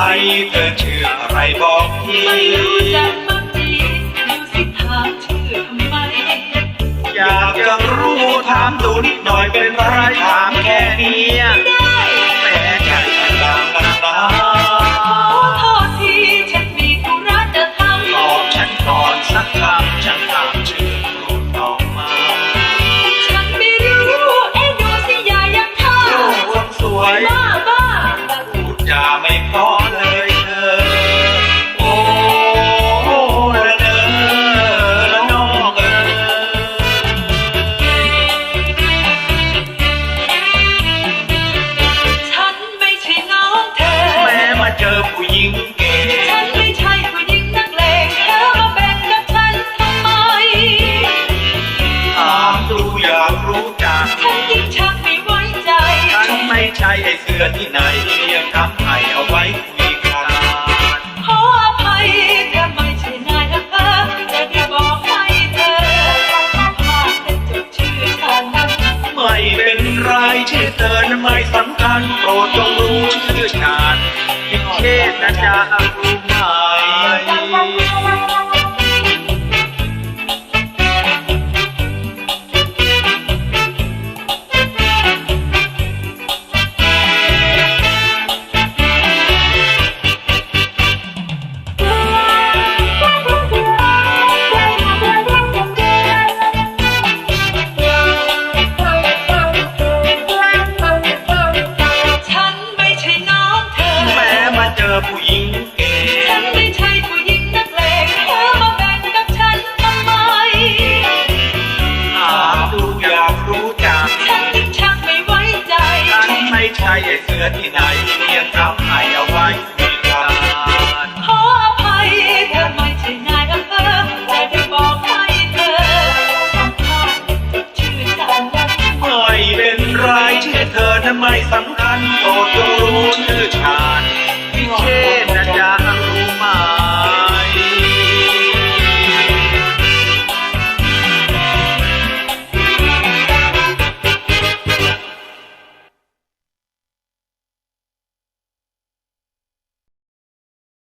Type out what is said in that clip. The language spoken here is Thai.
อภัยเธอชื่ออะไรบอกทีไม่รู้จักมักดีดูสิถามชื่อทำไม อยากจะรู้ถามดูนิดหน่อยเป็นไรถามแค่เนี้ย รู้จักฉันยิ่ชักไม่ไว้ใจฉันไม่ใช่ไอ้เสือที่ไหนเรียกคำไทยเอาไว้คุยกันขออภัยเธอไม่ใช่นายอำเภอจะได้บอกให้เธอสัมภาษณ์แต่จดชื่อฉันไม่เป็นไรชื่อเธอนั้นไม่สำคัญโปรดจงรู้ชื่อฉันยิ่งเชษนะจ๊ะรู้ไหม เสือที่ไหนเลี้ยงจำให้เอาไว้มีการขออภัยเธไม่ใช่ายอำเภอแต่ได้บอกให้เธอสัมผัสชื่อจันไม่เป็นไรชื่อเธอนั้ไม่สำคัญโปรดรู้ชื่อฉันพิเช